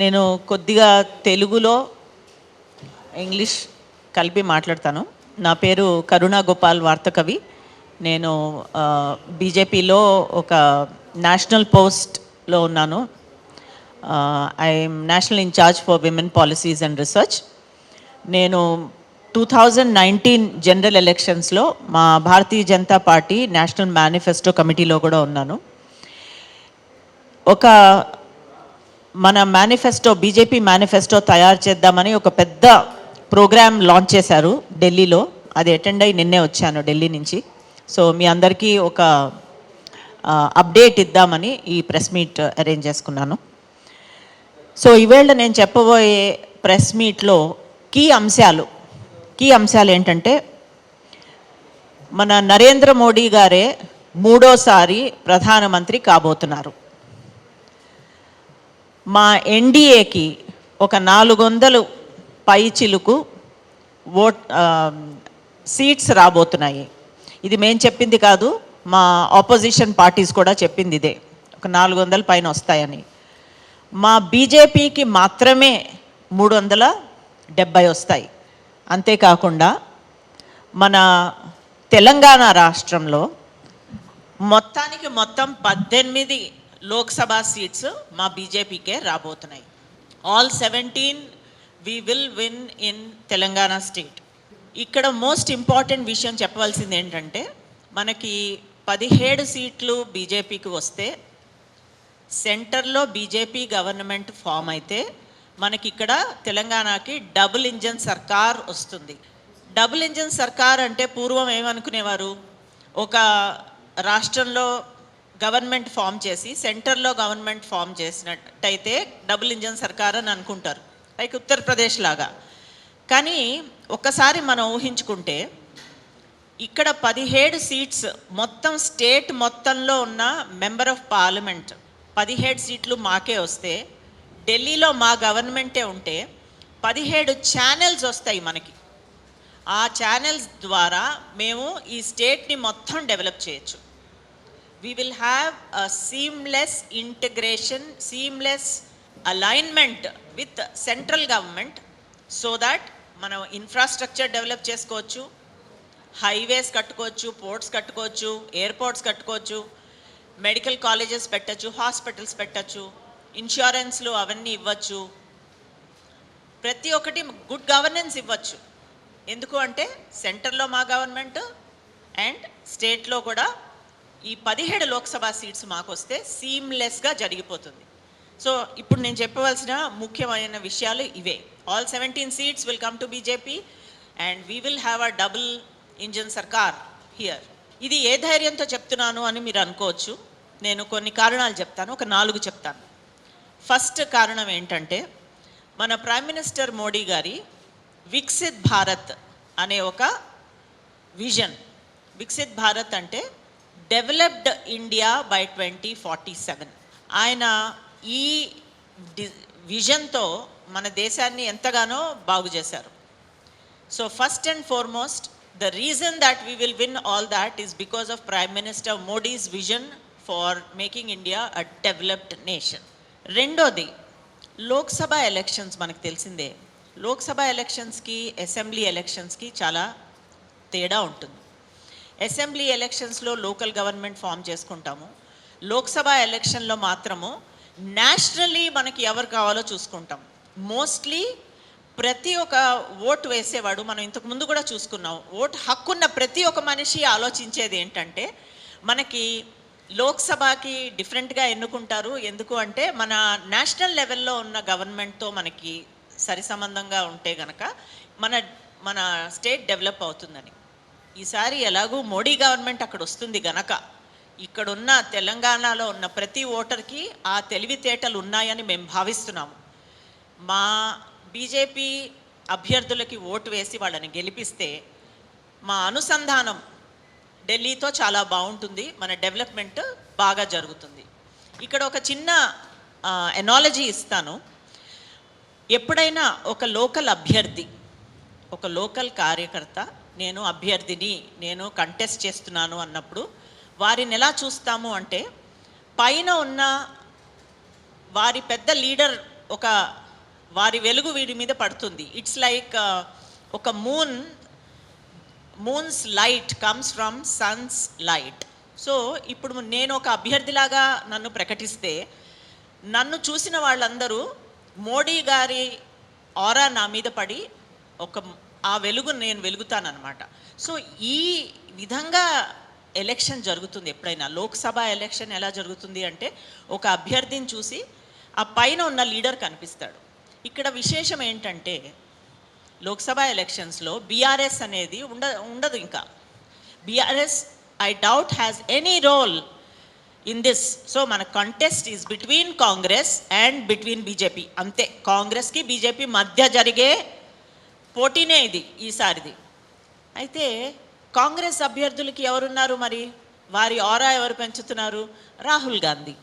నేను కొద్దిగా తెలుగులో ఇంగ్లీష్ కలిపి మాట్లాడతాను. నా పేరు కరుణా గోపాల్ వార్తకవి. నేను బీజేపీలో ఒక నేషనల్ పోస్ట్లో ఉన్నాను. I'm national in charge for women policies and research. నేను టూ థౌజండ్ నైన్టీన్ జనరల్ ఎలక్షన్స్లో మా Bharatiya Janata Party national manifesto కమిటీలో కూడా ఉన్నాను. ఒక మన మేనిఫెస్టో బీజేపీ మేనిఫెస్టో తయారు చేద్దామని ఒక పెద్ద ప్రోగ్రామ్ లాంచ్ చేశారు ఢిల్లీలో. అది అటెండ్ అయ్యి నిన్నే వచ్చాను ఢిల్లీ నుంచి. సో మీ అందరికీ ఒక అప్డేట్ ఇద్దామని ఈ ప్రెస్ మీట్ అరేంజ్ చేసుకున్నాను. సో ఈవేళ నేను చెప్పబోయే ప్రెస్ మీట్లో కీ అంశాలు. కీ అంశాలు ఏంటంటే మన నరేంద్ర మోడీ గారే మూడోసారి ప్రధానమంత్రి కాబోతున్నారు. మా ఎన్డీఏకి ఒక నాలుగు వందలు పై చిలుకు ఓట్ సీట్స్ రాబోతున్నాయి. ఇది మేము చెప్పింది కాదు మా ఆపోజిషన్ పార్టీస్ కూడా చెప్పింది ఇదే. ఒక నాలుగు వందల పైన వస్తాయని. మా బీజేపీకి మాత్రమే మూడు వందల డెబ్బై వస్తాయి. అంతేకాకుండా మన తెలంగాణ రాష్ట్రంలో మొత్తానికి మొత్తం పద్దెనిమిది లోక్సభ సీట్స్ మా బీజేపీకే రాబోతున్నాయి. All seventeen we will win in Telangana state ఇక్కడ మోస్ట్ ఇంపార్టెంట్ విషయం చెప్పవలసింది ఏంటంటే మనకి పదిహేడు సీట్లు బీజేపీకి వస్తే సెంటర్లో బీజేపీ గవర్నమెంట్ ఫామ్ అయితే మనకి ఇక్కడ తెలంగాణకి డబుల్ ఇంజన్ సర్కార్ వస్తుంది. డబుల్ ఇంజన్ సర్కార్ అంటే పూర్వం ఏమనుకునేవారు? ఒక రాష్ట్రంలో గవర్నమెంట్ ఫామ్ చేసి సెంటర్లో గవర్నమెంట్ ఫామ్ చేసినట్టయితే డబుల్ ఇంజన్ సర్కార్ అని అనుకుంటారు. లైక్ ఉత్తరప్రదేశ్ లాగా. కానీ ఒక్కసారి మనం ఊహించుకుంటే ఇక్కడ పదిహేడు సీట్స్ మొత్తం స్టేట్ మొత్తంలో ఉన్న మెంబర్ ఆఫ్ పార్లమెంట్ పదిహేడు సీట్లు మాకే వస్తే ఢిల్లీలో మా గవర్నమెంటే ఉంటే పదిహేడు ఛానల్స్ వస్తాయి మనకి. ఆ ఛానల్స్ ద్వారా మేము ఈ స్టేట్ని మొత్తం డెవలప్ చేయొచ్చు. We will have a seamless integration, seamless alignment with central government so that మనం ఇన్ఫ్రాస్ట్రక్చర్ డెవలప్ చేసుకోవచ్చు. హైవేస్ కట్టుకోవచ్చు పోర్ట్స్ కట్టుకోవచ్చు ఎయిర్పోర్ట్స్ కట్టుకోవచ్చు మెడికల్ కాలేజెస్ పెట్టచ్చు హాస్పిటల్స్ పెట్టచ్చు ఇన్సూరెన్స్లు అవన్నీ ఇవ్వచ్చు. ప్రతి ఒక్కటి గుడ్ గవర్నెన్స్ ఇవ్వచ్చు. ఎందుకు అంటే సెంటర్లో మా గవర్నమెంట్ అండ్ స్టేట్లో కూడా ఈ పదిహేడు లోక్సభ సీట్స్ మాకు వస్తే సీమ్లెస్గా జరిగిపోతుంది. సో ఇప్పుడు నేను చెప్పవలసిన ముఖ్యమైన విషయాలు ఇవే. All seventeen seats will come to BJP and we will have a double engine sarkar here ఇది ఏ ధైర్యంతో చెప్తున్నాను అని మీరు అనుకోవచ్చు. నేను కొన్ని కారణాలు చెప్తాను ఒక నాలుగు చెప్తాను. ఫస్ట్ కారణం ఏంటంటే మన ప్రైమ్ మినిస్టర్ మోడీ గారి వికసిత్ భారత్ అనే ఒక విజన్ వికసిత్ భారత్ అంటే developed India by twenty forty seven ఆయన ఈ విజన్తో మన దేశాన్ని ఎంతగానో బాగు చేశారు. So first and foremost the reason that we will win all that is because of prime minister Modi's vision for making India a developed nation రెండోది Lok Sabha elections మనకు తెలిసిందే. లోక్సభ ఎలక్షన్స్కి అసెంబ్లీ ఎలక్షన్స్కి చాలా తేడా ఉంటుంది. అసెంబ్లీ ఎలక్షన్స్లో లోకల్ గవర్నమెంట్ ఫామ్ చేసుకుంటాము. లోక్సభ ఎలక్షన్లో మాత్రము నేషనల్లీ మనకి ఎవరు కావాలో చూసుకుంటాం. మోస్ట్లీ ప్రతి ఒక్క ఓటు వేసేవాడు మనం ఇంతకు ముందు కూడా చూసుకున్నాం. ఓటు హక్కున్న ప్రతి ఒక్క మనిషి ఆలోచించేది ఏంటంటే మనకి లోక్సభకి డిఫరెంట్గా ఎన్నుకుంటారు. ఎందుకు అంటే మన నేషనల్ లెవెల్లో ఉన్న గవర్నమెంట్తో మనకి సరి సంబంధంగా ఉంటే గనక మన మన స్టేట్ డెవలప్ అవుతుందని. ఈసారి ఎలాగూ మోడీ గవర్నమెంట్ అక్కడ వస్తుంది గనక. ఇక్కడున్న తెలంగాణలో ఉన్న ప్రతి ఓటర్కి ఆ తెలివితేటలు ఉన్నాయని మేము భావిస్తున్నాము. మా బీజేపీ అభ్యర్థులకి ఓటు వేసి వాళ్ళని గెలిపిస్తే మా అనుసంధానం ఢిల్లీతో చాలా బాగుంటుంది మన డెవలప్మెంట్ బాగా జరుగుతుంది. ఇక్కడ ఒక చిన్న ఎనాలజీ ఇస్తాను. ఎప్పుడైనా ఒక లోకల్ అభ్యర్థి ఒక లోకల్ కార్యకర్త నేను అభ్యర్థిని నేను కంటెస్ట్ చేస్తున్నాను అన్నప్పుడు వారిని ఎలా చూస్తాము అంటే పైన ఉన్న వారి పెద్ద లీడర్ ఒక వారి వెలుగు వీడి మీద పడుతుంది. ఇట్స్ లైక్ uh, ఒక moon moon's light comes from sun's light so ఇప్పుడు నేను ఒక అభ్యర్థిలాగా నన్ను ప్రకటిస్తే నన్ను చూసిన వాళ్ళందరూ మోడీ గారి ఆరా నా మీద పడి ఒక ఆ వెలుగు నేను వెలుగుతానమాట సో ఈ విధంగా ఎలక్షన్ జరుగుతుంది ఎప్పుడైనా. లోక్సభ ఎలక్షన్ ఎలా జరుగుతుంది అంటే ఒక అభ్యర్థిని చూసి ఆ పైన ఉన్న లీడర్ కనిపిస్తాడు. ఇక్కడ విశేషం ఏంటంటే లోక్సభ ఎలక్షన్స్లో బీఆర్ఎస్ అనేది ఉండ ఉండదు ఇంకా. BRS I doubt has any role in this so మన contest is between Congress and between BJP. అంతే. కాంగ్రెస్కి బీజేపీ మధ్య జరిగే పోటీనే ఇది ఈసారిది. అయితే కాంగ్రెస్ అభ్యర్థులకి ఎవరున్నారు మరి? వారి ఆరా ఎవరు పెంచుతున్నారు? రాహుల్ గాంధీ.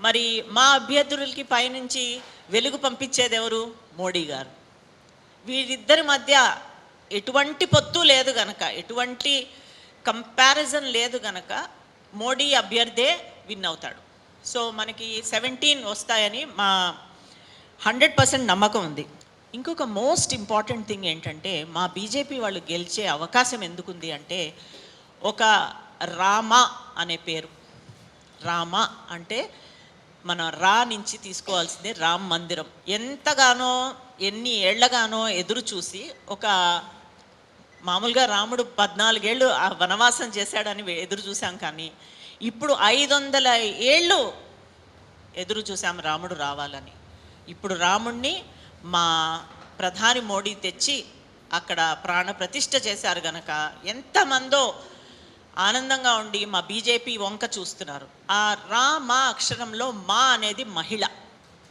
మరి మా అభ్యర్థులకి పైనుంచి వెలుగు పంపించేది ఎవరు? మోడీ గారు. వీరిద్దరి మధ్య ఎటువంటి పొత్తు లేదు గనక ఎటువంటి కంపారిజన్ లేదు గనక మోడీ అభ్యర్థే విన్ అవుతాడు. సో మనకి సెవెంటీన్ వస్తాయని మా హండ్రెడ్ పర్సెంట్ నమ్మకం ఉంది. ఇంకొక మోస్ట్ ఇంపార్టెంట్ థింగ్ ఏంటంటే మా బీజేపీ వాళ్ళు గెలిచే అవకాశం ఎందుకుంది అంటే ఒక రామ అనే పేరు. రామ అంటే మన రా నుంచి తీసుకోవాల్సిందే రామ్ మందిరం. ఎంతగానో ఎన్ని ఏళ్ళగానో ఎదురు చూసి ఒక మామూలుగా రాముడు పద్నాలుగేళ్ళు ఆ వనవాసం చేశాడని ఎదురు చూసాం కానీ ఇప్పుడు ఐదు వందల ఏళ్ళు ఎదురు చూసాం రాముడు రావాలని. ఇప్పుడు రాముణ్ణి మా ప్రధాని మోడీ తెచ్చి అక్కడ ప్రాణ ప్రతిష్ఠ చేశారు గనక ఎంతమందో ఆనందంగా ఉండి మా బీజేపీ వంక చూస్తున్నారు. ఆ రా మా అక్షరంలో మా అనేది మహిళ.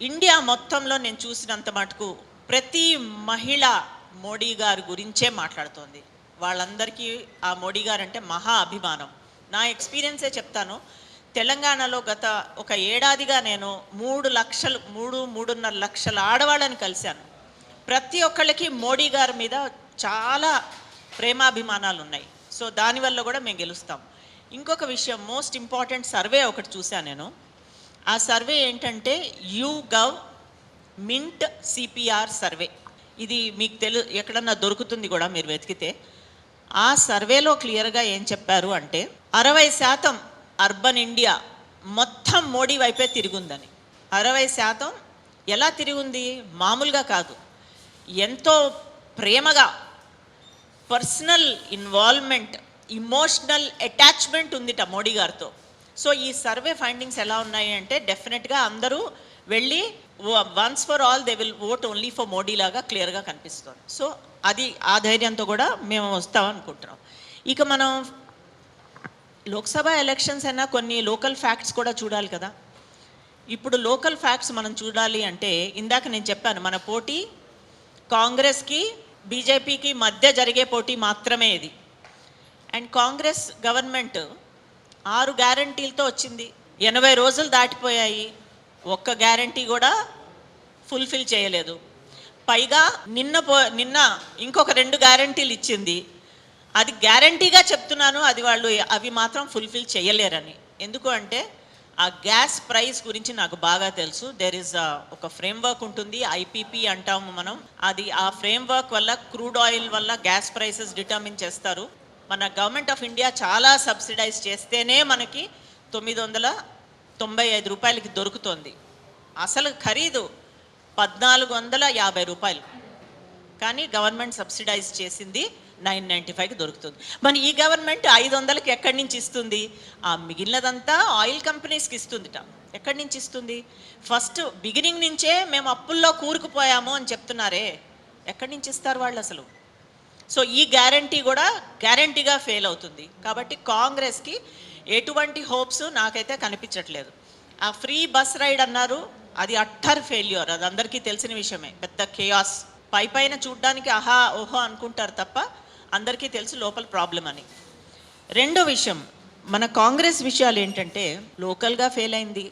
ఇండియా మొత్తంలో నేను చూసినంత మటుకు ప్రతి మహిళ మోడీ గారి గురించే మాట్లాడుతోంది. వాళ్ళందరికీ ఆ మోడీ గారు అంటే మహా అభిమానం. నా ఎక్స్పీరియన్సే చెప్తాను. తెలంగాణలో గత ఒక ఏడాదిగా నేను మూడు లక్షలు మూడు మూడున్నర లక్షల ఆడవాళ్ళని కలిశాను. ప్రతి ఒక్కళ్ళకి మోడీ గారి మీద చాలా ప్రేమాభిమానాలు ఉన్నాయి. సో దానివల్ల కూడా మేము గెలుస్తాం. ఇంకొక విషయం మోస్ట్ ఇంపార్టెంట్ సర్వే ఒకటి చూశాను నేను. ఆ సర్వే ఏంటంటే YouGov Mint CPR survey ఇది మీకు తెలు ఎక్కడన్నా దొరుకుతుంది కూడా మీరు వెతికితే. ఆ సర్వేలో క్లియర్గా ఏం చెప్పారు అంటే అరవై శాతం అర్బన్ ఇండియా మొత్తం మోడీ వైపే తిరుగుందని. అరవై శాతం ఎలా తిరిగింది? మామూలుగా కాదు. ఎంతో ప్రేమగా పర్సనల్ ఇన్వాల్వ్మెంట్ ఇమోషనల్ అటాచ్మెంట్ ఉందిట మోడీ గారితో. సో ఈ సర్వే ఫైండింగ్స్ ఎలా ఉన్నాయి అంటే డెఫినెట్గా అందరూ వెళ్ళి once for all they will vote only for Modi లాగా క్లియర్గా కనిపిస్తుంది. సో అది ఆ ధైర్యంతో కూడా మేము వస్తాం అనుకుంటున్నాం. ఇక మనం లోక్సభ ఎలక్షన్స్ అయినా కొన్ని లోకల్ ఫ్యాక్ట్స్ కూడా చూడాలి కదా. ఇప్పుడు లోకల్ ఫ్యాక్ట్స్ మనం చూడాలి అంటే ఇందాక నేను చెప్పాను మన పోటీ కాంగ్రెస్కి బీజేపీకి మధ్య జరిగే పోటీ మాత్రమే ఇది. అండ్ కాంగ్రెస్ గవర్నమెంట్ ఆరు గ్యారంటీలతో వచ్చింది. ఎనభై రోజులు దాటిపోయాయి. ఒక్క గ్యారంటీ కూడా ఫుల్ఫిల్ చేయలేదు. పైగా నిన్న పో నిన్న ఇంకొక రెండు గ్యారంటీలు ఇచ్చింది. అది గ్యారంటీగా చెప్తున్నాను అది వాళ్ళు అవి మాత్రం ఫుల్ఫిల్ చేయలేరని. ఎందుకు అంటే ఆ గ్యాస్ ప్రైస్ గురించి నాకు బాగా తెలుసు. దెర్ ఇస్ ఒక ఫ్రేమ్వర్క్ ఉంటుంది ఐపీపీ అంటాము మనం. అది ఆ ఫ్రేమ్వర్క్ వల్ల క్రూడ్ ఆయిల్ వల్ల గ్యాస్ ప్రైసెస్ డిటర్మిన్ చేస్తారు. మన గవర్నమెంట్ ఆఫ్ ఇండియా చాలా సబ్సిడైజ్ చేస్తేనే మనకి తొమ్మిది వందల తొంభై ఐదు రూపాయలకి దొరుకుతుంది. అసలు ఖరీదు పద్నాలుగు వందల యాభై రూపాయలు. కానీ గవర్నమెంట్ సబ్సిడైజ్ చేసింది నైన్ నైంటీ ఫైవ్కి దొరుకుతుంది. మరి ఈ గవర్నమెంట్ ఐదు వందలకి ఎక్కడి నుంచి ఇస్తుంది? ఆ మిగిలినదంతా ఆయిల్ కంపెనీస్కి ఇస్తుందిట. ఎక్కడి నుంచి ఇస్తుంది? ఫస్ట్ బిగినింగ్ నుంచే మేము అప్పుల్లో కూరుకుపోయాము అని చెప్తున్నారే. ఎక్కడి నుంచి ఇస్తారు వాళ్ళు అసలు? సో ఈ గ్యారంటీ కూడా గ్యారంటీగా ఫెయిల్ అవుతుంది. కాబట్టి కాంగ్రెస్కి ఎటువంటి హోప్స్ నాకైతే కనిపించట్లేదు. ఆ ఫ్రీ బస్ రైడ్ అన్నారు. అది అట్టర్ ఫెయిల్యూర్. అది అందరికీ తెలిసిన విషయమే. పెద్ద కేయాస్ పై పైన చూడ్డానికి ఆహా ఓహో అనుకుంటారు తప్ప అందరికీ తెలుసు లోపల ప్రాబ్లం అని. రెండో విషయం మన కాంగ్రెస్ విషయాలు ఏంటంటే లోకల్గా ఫెయిల్ అయింది.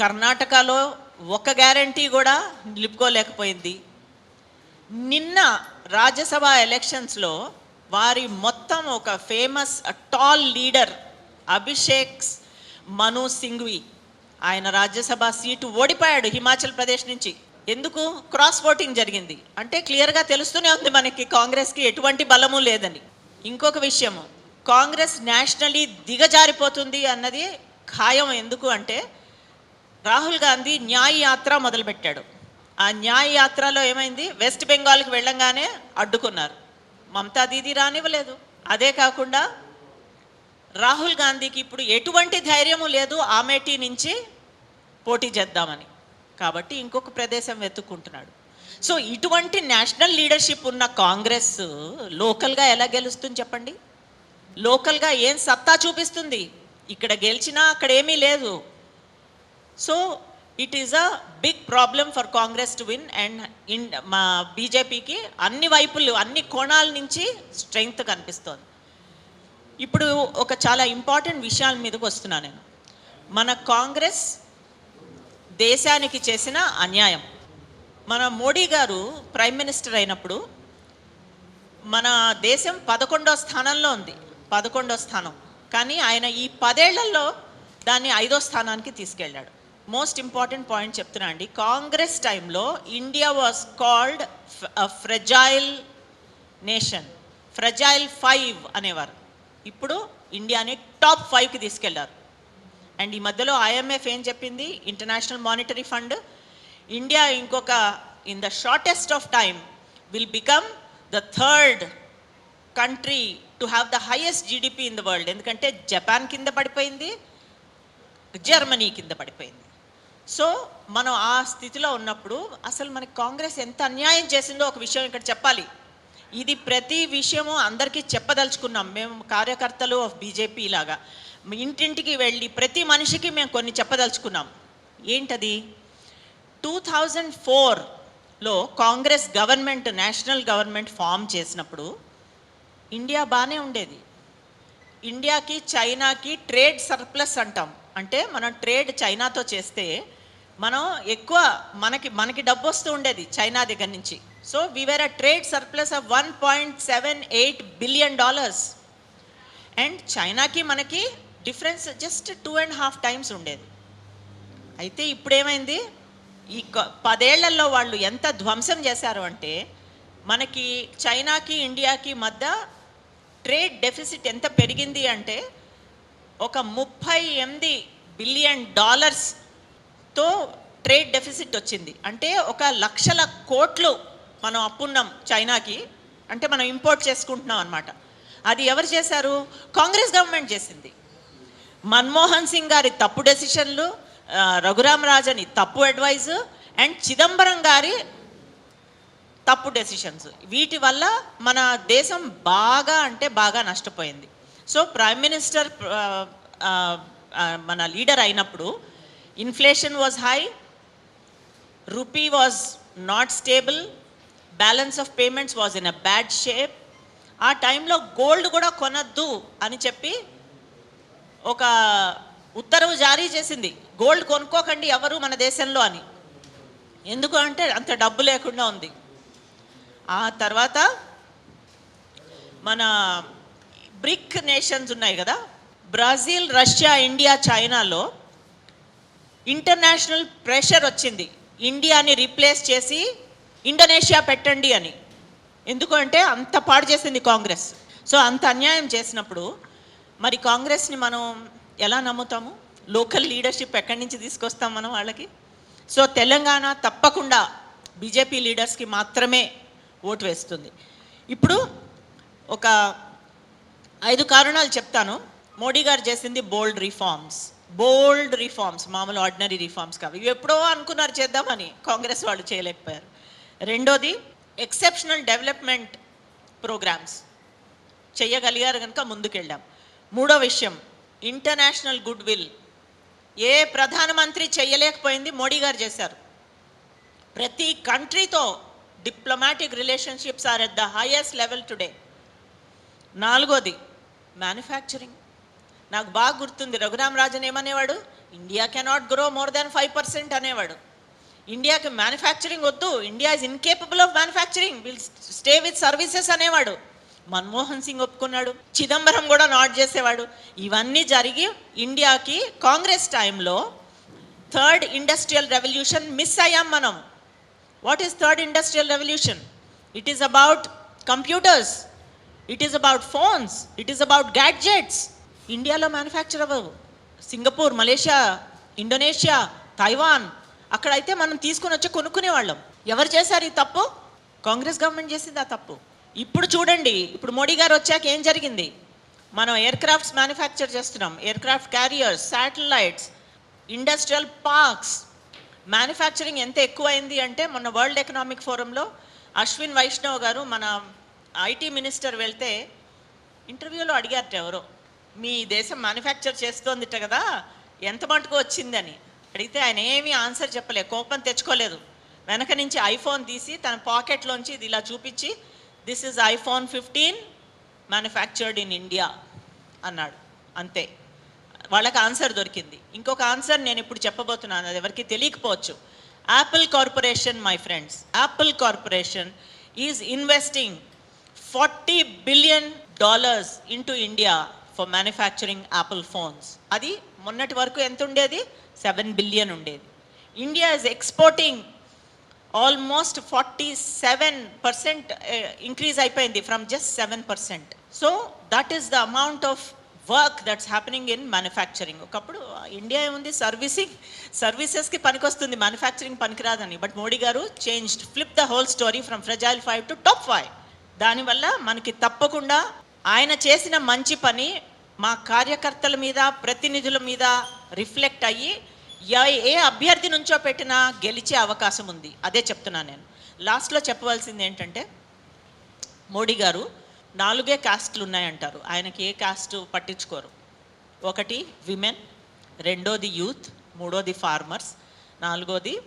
కర్ణాటకలో ఒక గ్యారంటీ కూడా నిలుపుకోలేకపోయింది. నిన్న రాజ్యసభ ఎలక్షన్స్లో వారి మొత్తం ఒక famous tall leader Abhishek Manu Singhvi ఆయన రాజ్యసభ సీటు ఓడిపోయాడు హిమాచల్ ప్రదేశ్ నుంచి. ఎందుకు? క్రాస్ ఓటింగ్ జరిగింది. అంటే క్లియర్గా తెలుస్తూనే ఉంది మనకి కాంగ్రెస్కి ఎటువంటి బలము లేదని. ఇంకొక విషయము కాంగ్రెస్ నేషనలీ దిగజారిపోతుంది అన్నది ఖాయం ఎందుకు అంటే రాహుల్ గాంధీ న్యాయ యాత్ర మొదలుపెట్టాడు. ఆ న్యాయ యాత్రలో ఏమైంది? వెస్ట్ బెంగాల్కి వెళ్ళంగానే అడ్డుకున్నారు. మమతా దీదీ రానివ్వలేదు. అదే కాకుండా రాహుల్ గాంధీకి ఇప్పుడు ఎటువంటి ధైర్యము లేదు. ఆమేఠీ నుంచి పోటీ చేద్దామని. కాబట్టి ఇంకొక ప్రదేశం వెతుక్కుంటున్నాడు. సో ఇటువంటి నేషనల్ లీడర్షిప్ ఉన్న కాంగ్రెస్ లోకల్గా ఎలా గెలుస్తుంది చెప్పండి? లోకల్గా ఏం సత్తా చూపిస్తుంది? ఇక్కడ గెలిచినా అక్కడ ఏమీ లేదు. So it is a big problem for Congress to win and in మా బీజేపీకి అన్ని వైపులు అన్ని కోణాల నుంచి స్ట్రెంగ్త్ కనిపిస్తోంది. ఇప్పుడు ఒక చాలా ఇంపార్టెంట్ విషయాల మీదకి వస్తున్నా నేను. మన కాంగ్రెస్ దేశానికి చేసిన అన్యాయం. మన మోడీ గారు ప్రైమ్ మినిస్టర్ అయినప్పుడు మన దేశం పదకొండో స్థానంలో ఉంది. పదకొండో స్థానం. కానీ ఆయన ఈ పదేళ్ళలో దాన్ని ఐదో స్థానానికి తీసుకెళ్ళాడు. మోస్ట్ ఇంపార్టెంట్ పాయింట్ చెప్తున్నా అండి. కాంగ్రెస్ టైంలో India was called fragile nation fragile five అనేవారు. ఇప్పుడు ఇండియాని టాప్ ఫైవ్కి తీసుకెళ్ళారు. అండ్ ఈ మధ్యలో ఐఎంఎఫ్ ఏం చెప్పింది? ఇంటర్నేషనల్ మానిటరీ ఫండ్ ఇండియా ఇంకొక in the shortest of time will become the third country to have the highest GDP in the world ఎందుకంటే జపాన్ కింద పడిపోయింది జర్మనీ కింద పడిపోయింది. సో మనం ఆ స్థితిలో ఉన్నప్పుడు అసలు మనకి కాంగ్రెస్ ఎంత అన్యాయం చేసిందో ఒక విషయం ఇక్కడ చెప్పాలి. ఇది ప్రతి విషయము అందరికీ చెప్పదలుచుకున్నాం. మేము కార్యకర్తలు ఆఫ్ బీజేపీ లాగా. ఇంటింటికి వెళ్ళి ప్రతి మనిషికి మేము కొన్ని చెప్పదలుచుకున్నాం. ఏంటది? టూ థౌజండ్ ఫోర్లో Congress government national government form చేసినప్పుడు ఇండియా బాగానే ఉండేది. ఇండియాకి చైనాకి ట్రేడ్ సర్ప్లస్ అంటాం. అంటే మనం ట్రేడ్ చైనాతో చేస్తే మనం ఎక్కువ మనకి మనకి డబ్బు వస్తూ ఉండేది చైనా దగ్గర నుంచి. So we're a trade surplus of one point seven eight billion dollars and చైనాకి మనకి difference just two and half times ఉండేది. అయితే ఇప్పుడేమైంది? ఈ పదేళ్ళలో వాళ్ళు ఎంత ధ్వంసం చేశారు అంటే మనకి చైనాకి ఇండియాకి మధ్య ట్రేడ్ డెఫిసిట్ ఎంత పెరిగింది అంటే ఒక ముప్పై ఎనిమిది బిలియన్ డాలర్స్తో ట్రేడ్ డెఫిసిట్ వచ్చింది. అంటే ఒక లక్షల కోట్లు మనం అప్పున్నాం చైనాకి అంటే మనం ఇంపోర్ట్ చేసుకుంటున్నాం అనమాట అది ఎవరు చేశారు? కాంగ్రెస్ గవర్నమెంట్ చేసింది. మన్మోహన్ సింగ్ గారి తప్పు డెసిషన్లు ఆ, రఘురామ్ రాజని తప్పు అడ్వైజ్ అండ్ చిదంబరం గారి తప్పు డెసిషన్స్. వీటి వల్ల మన దేశం బాగా అంటే బాగా నష్టపోయింది. సో ప్రైమ్ మినిస్టర్ మన లీడర్ అయినప్పుడు inflation was high rupee was not stable balance of payments was in a bad shape. ఆ టైంలో గోల్డ్ కూడా కొనద్దు అని చెప్పి ఒక ఉత్తర్వు జారీ చేసింది. గోల్డ్ కొనుక్కోకండి ఎవరు మన దేశంలో అని. ఎందుకు అంటే అంత డబ్బు లేకుండా ఉంది. ఆ తర్వాత మన బ్రిక్ నేషన్స్ ఉన్నాయి కదా. బ్రెజిల్ రష్యా ఇండియా చైనాలో ఇంటర్నేషనల్ ప్రెషర్ వచ్చింది. ఇండియాని రీప్లేస్ చేసి ఇండోనేషియా పెట్టండి అని. ఎందుకంటే అంత పాడు చేసింది కాంగ్రెస్. సో అంత అన్యాయం చేసినప్పుడు మరి కాంగ్రెస్ని మనం ఎలా నమ్ముతాము? లోకల్ లీడర్షిప్ ఎక్కడి నుంచి తీసుకొస్తాం మనం వాళ్ళకి? సో తెలంగాణ తప్పకుండా బీజేపీ లీడర్స్కి మాత్రమే ఓటు వేస్తుంది. ఇప్పుడు ఒక ఐదు కారణాలు చెప్తాను. మోడీ గారు చేసింది బోల్డ్ రిఫార్మ్స్. బోల్డ్ రిఫార్మ్స్ మామూలు ఆర్డినరీ రిఫార్మ్స్ కావు. ఇవి ఎప్పుడో అనుకున్నారు చేద్దామని కాంగ్రెస్ వాళ్ళు చేయలేకపోయారు. రెండోది ఎక్సెప్షనల్ డెవలప్మెంట్ ప్రోగ్రామ్స్. చేయగలిగారు కనుక ముందుకెళ్ళాం. మూడో విషయం ఇంటర్నేషనల్ గుడ్ విల్ ఏ ప్రధానమంత్రి చేయలేకపోయింది మోడీ గారు చేశారు. ప్రతి కంట్రీతో diplomatic relationships are at the highest level today నాలుగోది మ్యానుఫ్యాక్చరింగ్ నాకు బాగా గుర్తుంది Raghuram Rajan ఏమనేవాడు? India cannot grow more than five percent అనేవాడు. ఇండియాకి మ్యానుఫ్యాక్చరింగ్ వద్దు India is incapable of manufacturing will stay with services అనేవాడు. మన్మోహన్ సింగ్ ఒప్పుకున్నాడు చిదంబరం కూడా నాట్ చేసేవాడు. ఇవన్నీ జరిగి ఇండియాకి కాంగ్రెస్ టైంలో థర్డ్ ఇండస్ట్రియల్ రెవల్యూషన్ మిస్ అయ్యాం మనం. What is third industrial revolution it is about computers it is about phones it is about gadgets ఇండియాలో మ్యానుఫ్యాక్చర్ అవ్వవు. సింగపూర్ మలేషియా ఇండోనేషియా తైవాన్ అక్కడైతే మనం తీసుకొని వచ్చి కొనుక్కునేవాళ్ళం. ఎవరు చేశారు ఈ తప్పు? కాంగ్రెస్ గవర్నమెంట్ చేసింది ఆ తప్పు. ఇప్పుడు చూడండి ఇప్పుడు మోడీ గారు వచ్చాక ఏం జరిగింది? మనం ఎయిర్ క్రాఫ్ట్స్ మ్యానుఫ్యాక్చర్ చేస్తున్నాం. Aircraft carriers satellites industrial parks manufacturing ఎంత ఎక్కువైంది అంటే మొన్న వరల్డ్ ఎకనామిక్ ఫోరంలో అశ్విన్ వైష్ణవ్ గారు మన ఐటీ మినిస్టర్ వెళ్తే ఇంటర్వ్యూలో అడిగారట ఎవరో. మీ దేశం మ్యానుఫ్యాక్చర్ చేస్తోందిట కదా ఎంత మటుకు వచ్చిందని? అడిగితే ఆయన ఏమీ ఆన్సర్ చెప్పలే కోపం తెచ్చుకోలేదు. వెనక నుంచి ఐఫోన్ తీసి తన పాకెట్లోంచి ఇది ఇలా చూపించి this is iPhone fifteen manufactured in India అన్నాడు. అంతే. వాళ్ళకి ఆన్సర్ దొరికింది. ఇంకొక ఆన్సర్ నేను ఇప్పుడు చెప్పబోతున్నాను. అది ఎవరికి తెలియకపోవచ్చు. Apple Corporation my friends Apple Corporation is investing forty billion dollars into India for manufacturing Apple phones అది మొన్నటి వరకు ఎంత ఉండేది? సెవెన్ బిలియన్ ఉండేది. India is exporting almost forty seven percent increase అయిపోయింది from just seven percent so that is the amount of work that's happening in manufacturing ఒకప్పుడు India ఏముంది? Servicing సర్వీసెస్కి పనికొస్తుంది. Manufacturing పనికిరాదని. But Modi garu changed flip the whole story from fragile five to top five దానివల్ల మనకి తప్పకుండా ఆయన చేసిన మంచి పని మా కార్యకర్తల మీద ప్రతినిధుల మీద రిఫ్లెక్ట్ అయ్యి ఏ- ఏ అభ్యర్థి నుంచో పెట్టినా గెలిచే అవకాశం ఉంది. అదే చెప్తున్నాను నేను. లాస్ట్లో చెప్పవలసింది ఏంటంటే మోడీ గారు నాలుగే కాస్ట్లు ఉన్నాయంటారు. ఆయనకి ఏ కాస్ట్ పట్టించుకోరు. ఒకటి విమెన్ రెండోది యూత్ మూడోది ఫార్మర్స్ నాలుగోది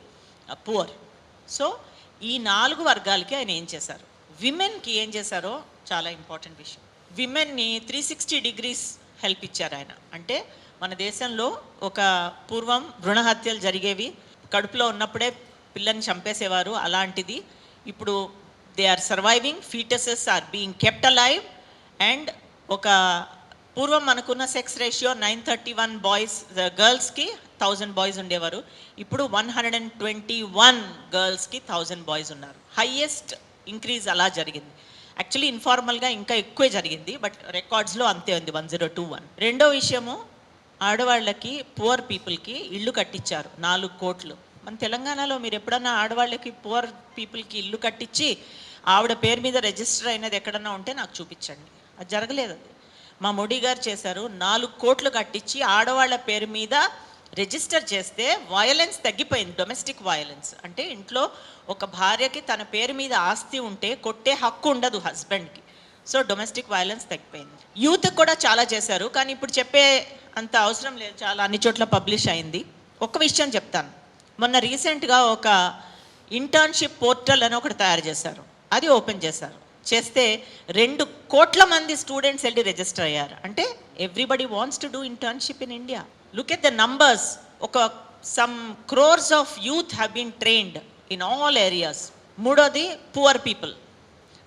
పువర్. సో ఈ నాలుగు వర్గాలకి ఆయన ఏం చేశారు? విమెన్కి ఏం చేశారో చాలా ఇంపార్టెంట్ విషయం. విమెన్ని త్రీ సిక్స్టీ డిగ్రీస్ హెల్ప్ ఇచ్చారు ఆయన. అంటే మన దేశంలో ఒక పూర్వం భ్రూణ హత్యలు జరిగేవి. కడుపులో ఉన్నప్పుడే పిల్లని చంపేసేవారు అలాంటిది. ఇప్పుడు they are surviving foetuses are being kept alive and ఒక పూర్వం మనకున్న sex ratio nine thirty one boys గర్ల్స్కి థౌజండ్ బాయ్స్ ఉండేవారు. ఇప్పుడు one hundred and twenty one గర్ల్స్కి థౌజండ్ బాయ్స్ ఉన్నారు. హయ్యెస్ట్ ఇంక్రీజ్ అలా జరిగింది. యాక్చువల్లీ ఇన్ఫార్మల్గా ఇంకా ఎక్కువే జరిగింది బట్ రికార్డ్స్లో అంతే ఉంది వన్ జీరో టూ వన్. రెండో విషయము ఆడవాళ్ళకి పువర్ పీపుల్కి ఇల్లు కట్టించారు నాలుగు కోట్లు. మన తెలంగాణలో మీరు ఎప్పుడన్నా ఆడవాళ్ళకి పువర్ పీపుల్కి ఇల్లు కట్టించి ఆవిడ పేరు మీద రిజిస్టర్ అయినది ఎక్కడన్నా ఉంటే నాకు చూపించండి. అది జరగలేదు అది. మా మోడీ గారు చేశారు నాలుగు కోట్లు కట్టించి ఆడవాళ్ళ పేరు మీద రిజిస్టర్ చేస్తే వయలెన్స్ తగ్గిపోయింది డొమెస్టిక్ వయలెన్స్ అంటే ఇంట్లో ఒక భార్యకి తన పేరు మీద ఆస్తి ఉంటే కొట్టే హక్కు ఉండదు హస్బెండ్కి సో డొమెస్టిక్ వైలెన్స్ తగ్గిపోయింది. యూత్ కూడా చాలా చేశారు కానీ ఇప్పుడు చెప్పే అంత అవసరం లేదు. చాలా అన్ని చోట్ల పబ్లిష్ అయింది. ఒక విషయం చెప్తాను. మొన్న రీసెంట్గా ఒక ఇంటర్న్షిప్ పోర్టల్ అని ఒకటి తయారు చేశారు. అది ఓపెన్ చేశారు. చేస్తే రెండు కోట్ల మంది స్టూడెంట్స్ వెళ్ళి రిజిస్టర్ అయ్యారు. అంటే everybody wants to do internship in India look at the numbers ఒక some crores of youth have been trained in all areas మూడోది పువర్ పీపుల్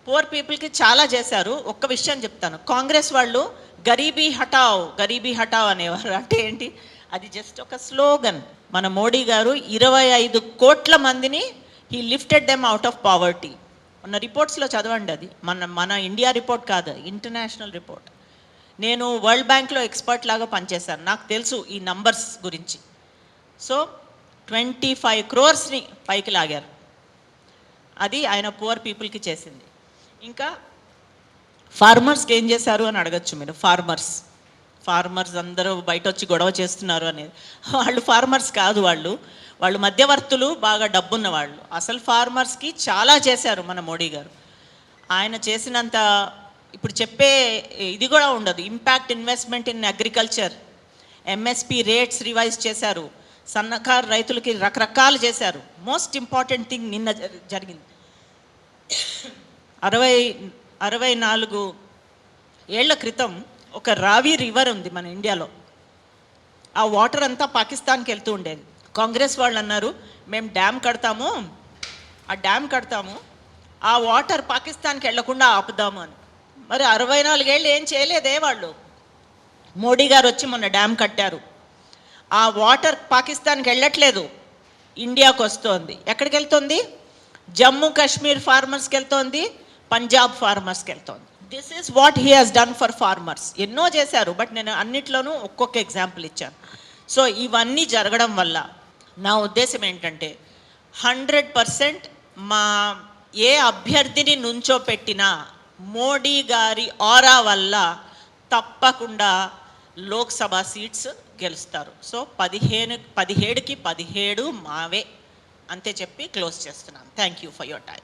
పువర్ పీపుల్కి చాలా చేశారు. ఒక్క విషయం చెప్తాను. కాంగ్రెస్ వాళ్ళు గరీబీ హటావ్ గరీబీ హటావ్ అనేవారు. అంటే ఏంటి? అది జస్ట్ ఒక స్లోగన్ మన మోడీ గారు ఇరవై ఐదు కోట్ల మందిని he lifted them out of poverty ఉన్న రిపోర్ట్స్లో చదవండి అది. మన మన ఇండియా రిపోర్ట్ కాదు ఇంటర్నేషనల్ రిపోర్ట్ నేను వరల్డ్ బ్యాంక్లో ఎక్స్పర్ట్ లాగా పనిచేశాను. నాకు తెలుసు ఈ నంబర్స్ గురించి. సో ట్వంటీ ఫైవ్ క్రోర్స్ని పైకి లాగారు. అది ఆయన పువర్ పీపుల్కి చేసింది. ఇంకా ఫార్మర్స్కి ఏం చేశారు అని అడగచ్చు మీరు. ఫార్మర్స్ ఫార్మర్స్ అందరూ బయట వచ్చి గొడవ చేస్తున్నారు అనేది. వాళ్ళు ఫార్మర్స్ కాదు వాళ్ళు. వాళ్ళు మధ్యవర్తులు బాగా డబ్బున్న వాళ్ళు అసలు ఫార్మర్స్కి చాలా చేశారు మన మోడీ గారు. ఆయన చేసినంత ఇప్పుడు చెప్పే ఇది కూడా ఉండదు. Impact investment in agriculture MSP rates revise చేశారు. సన్నకారు రైతులకి రకరకాలు చేశారు. మోస్ట్ ఇంపార్టెంట్ థింగ్ నిన్న జరిగింది. అరవై అరవై నాలుగు ఏళ్ళ క్రితం ఒక రావి రివర్ ఉంది మన ఇండియాలో. ఆ వాటర్ అంతా పాకిస్తాన్కి వెళ్తూ ఉండేది. కాంగ్రెస్ వాళ్ళు అన్నారు మేము డ్యామ్ కడతాము ఆ డ్యామ్ కడతాము ఆ వాటర్ పాకిస్తాన్కి వెళ్ళకుండా ఆపుదాము అని. మరి అరవై నాలుగేళ్ళు ఏం చేయలేదే వాళ్ళు. మోడీ గారు వచ్చి మొన్న డ్యామ్ కట్టారు. ఆ వాటర్ పాకిస్తాన్కి వెళ్ళట్లేదు. ఇండియాకు వస్తోంది. ఎక్కడికి వెళ్తుంది? జమ్మూ కాశ్మీర్ ఫార్మర్స్కి వెళ్తోంది. పంజాబ్ ఫార్మర్స్కి వెళ్తోంది. This is what he has done for farmers ఎన్నో చేశారు బట్ నేను అన్నిట్లోనూ ఒక్కొక్క ఎగ్జాంపుల్ ఇచ్చాను. సో ఇవన్నీ జరగడం వల్ల నా ఉద్దేశం ఏంటంటే హండ్రెడ్ పర్సెంట్ మా ఏ అభ్యర్థిని నుంచోపెట్టినా మోడీ గారి ఆరా వల్ల తప్పకుండా లోక్సభ సీట్స్ గెలుస్తారు. సో పదిహేను పదిహేడుకి పదిహేడు మావే. అంతే చెప్పి క్లోజ్ చేస్తున్నాను. Thank you for your time